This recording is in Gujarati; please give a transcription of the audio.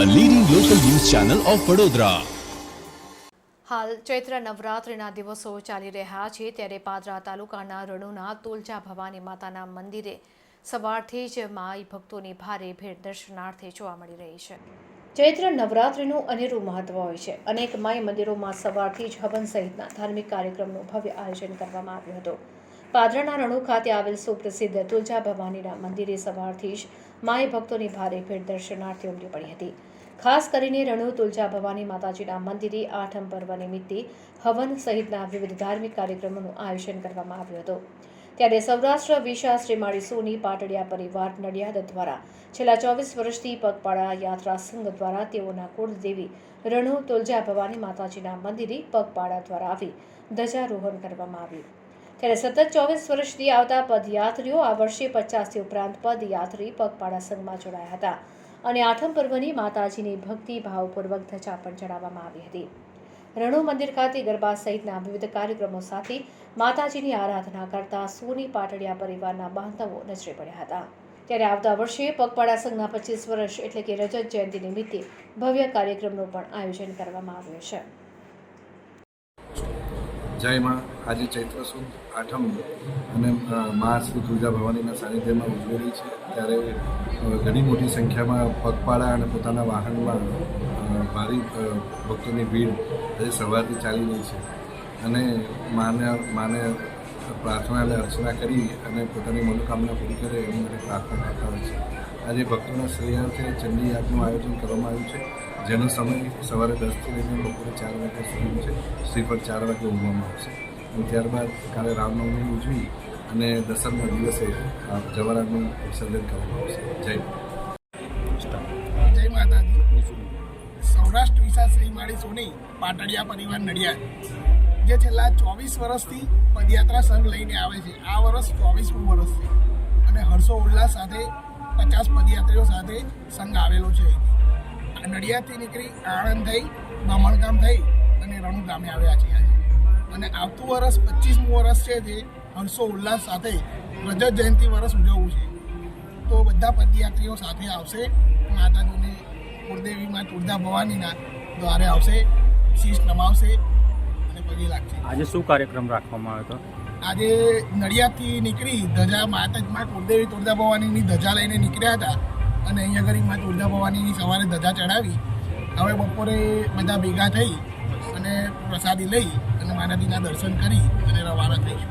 ચેનલ ઓફ વડોદરા હાલ ચૈત્ર નવરાત્રિના દિવસો ચાલી રહ્યા છે, ત્યારે પાદરા તાલુકાના રણુના તુલજા ભવાની માતાના મંદિરે સવારથી જ માઈ ભક્તોની ભારે ભીડ દર્શનાર્થે જોવા મળી રહી છે. ચૈત્ર નવરાત્રિનું અનેરું મહત્વ હોય છે. અનેક માઈ મંદિરોમાં સવારથી જ હવન સહિતના ધાર્મિક કાર્યક્રમનું ભવ્ય આયોજન કરવામાં આવ્યું હતું. પાદરાના રણુ ખાતે આવેલ સુપ્રસિદ્ધ તુલજા ભવાનીના મંદિરે સવારથી જ માઈ ભક્તોની ભારે ભીડ દર્શનાર્થે ઉમટી પડી હતી. ખાસ કરીને રણુ, તુલજા ભવાની માતાજીના મંદિરે આઠમ પર્વ નિમિત્તે હવન સહિતના વિવિધ ધાર્મિક કાર્યક્રમોનું આયોજન કરવામાં આવ્યું હતું. ત્યારે સૌરાષ્ટ્ર વિશા શ્રીમાળી સોની પાટડિયા પરિવાર નડિયાદ દ્વારા છેલ્લા ચોવીસ વર્ષથી પગપાળા યાત્રા સંઘ દ્વારા તેઓના કુળદેવી રણુ, તુલજા ભવાની માતાજીના મંદિરે પગપાળા દ્વારા આવી ધ્વજારોહણ કરવામાં આવ્યું. ત્યારે સતત ચોવીસ વર્ષથી આવતા પદયાત્રીઓ આ વર્ષે પચાસથી ઉપરાંત પદયાત્રી પગપાળા સંઘમાં જોડાયા હતા. અને આઠમ પર્વની માતાજીની ભક્તિ ભાવપૂર્વક ધજા પણ ચડાવવામાં આવી હતી. રણુ મંદિર ખાતે ગરબા સહિતના વિવિધ કાર્યક્રમો સાથે માતાજીની આરાધના કરતા સોની પાટડિયા પરિવારના બાંધવો નજરે પડ્યા હતા. ત્યારે આવતા વર્ષે પગપાળા સંઘના પચીસ વર્ષ એટલે કે રજત જયંતિ નિમિત્તે ભવ્ય કાર્યક્રમનું પણ આયોજન કરવામાં આવ્યું છે. જય આજે ચૈત્ર સુદ આઠમ અને અ, મા શ્રી તુલજા ભવાનીના સાનિધ્યમાં ઉજવેલી છે. ત્યારે ઘણી મોટી સંખ્યામાં પગપાળા અને પોતાના વાહનમાં ભારી ભક્તોની ભીડ આજે સવારથી ચાલી રહી છે. અને માને માને પ્રાર્થના અને અર્ચના કરી અને પોતાની મનોકામના પૂરી કરે એની માટે પ્રાર્થના કરતા હોય છે. આજે ભક્તોના શ્રેયાર્થે ચંડી યાગનું આયોજન કરવામાં આવ્યું છે. જેનો સમય સવારે દસથી લઈને બપોરે ચાર વાગ્યા સુધીનો છે. શ્રીફળ ચાર વાગે ઉગવામાં આવશે. અને ત્યારબાદ કાલે રામનવમી ઉજવી અને દસમના દિવસે આ જવારાનું વિસર્જન કરવામાં આવશે. જય જય માતાજી. સૌરાષ્ટ્ર વિશા શ્રી માળી સોની, પાટડિયા પરિવાર નડિયાદ. જે છેલ્લા ચોવીસ વર્ષથી પદયાત્રા સંઘ લઈને આવે છે. આ વર્ષ ચોવીસમું વર્ષ છે. અને હર્ષો ઉલ્લાસ સાથે પચાસ પદયાત્રીઓ સાથે સંઘ આવેલો છે નડિયાદથી નીકળી આણંદ થઈ બામણગામ થઈ અને રણુ ગામે આવ્યા છે આજે. અને આવતું વર્ષ પચીસમું વર્ષ છે જે હર્ષો ઉલ્લાસ સાથે રજત જયંતિ વર્ષ ઉજવવું છે. તો બધા પદયાત્રીઓ સાથે આવશે. માતાજીની કુળદેવીમાં તુળજા ભવાનીના દ્વારે આવશે. શીશ નમાવશે અને પગે લાગશે. આજે શું કાર્યક્રમ રાખવામાં આવ્યો હતો? આજે નડિયાદથી નીકળી ધજા માતાજીમાં કુળદેવી તુળજા ભવાનીની ધજા લઈને નીકળ્યા હતા. અને અહીંયા ઘડી માં તુળજા ભવાનીની સવારે ધજા ચડાવી, હવે બપોરે બધા ભેગા થઈ અને પ્રસાદી લઈ અને માતાજીના દર્શન કરી અને રવાના થઈશું